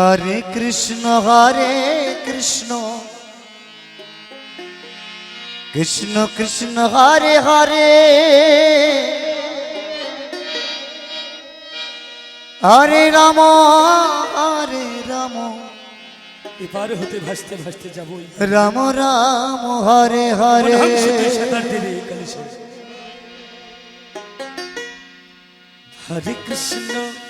হরে কৃষ্ণ হরে কৃষ্ণ। কৃষ্ণ কৃষ্ণ হরে হরে। হরে রাম হরে রাম। এপার হতে ভাসতে ভাসতে যাবই। রাম রাম হরে হরে। হরে কৃষ্ণ।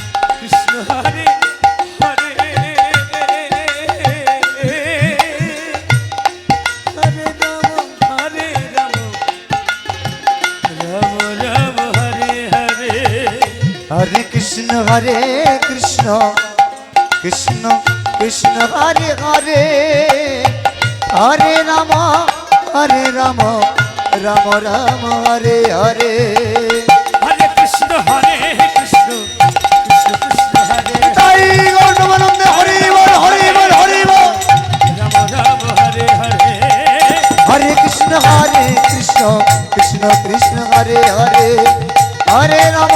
হরে কৃষ্ণ হরে কৃষ্ণ কৃষ্ণ কৃষ্ণ হরে হরে। হরে রাম হরে রাম রাম রাম হরে হরে। হরে কৃষ্ণ হরে কৃষ্ণ কৃষ্ণ কৃষ্ণ হরে তাই গৌরবানন্দে হরি বল হরি বল হরি বল। রাম রাম হরে হরে। হরে কৃষ্ণ হরে কৃষ্ণ কৃষ্ণ কৃষ্ণ হরে হরে। হরে রাম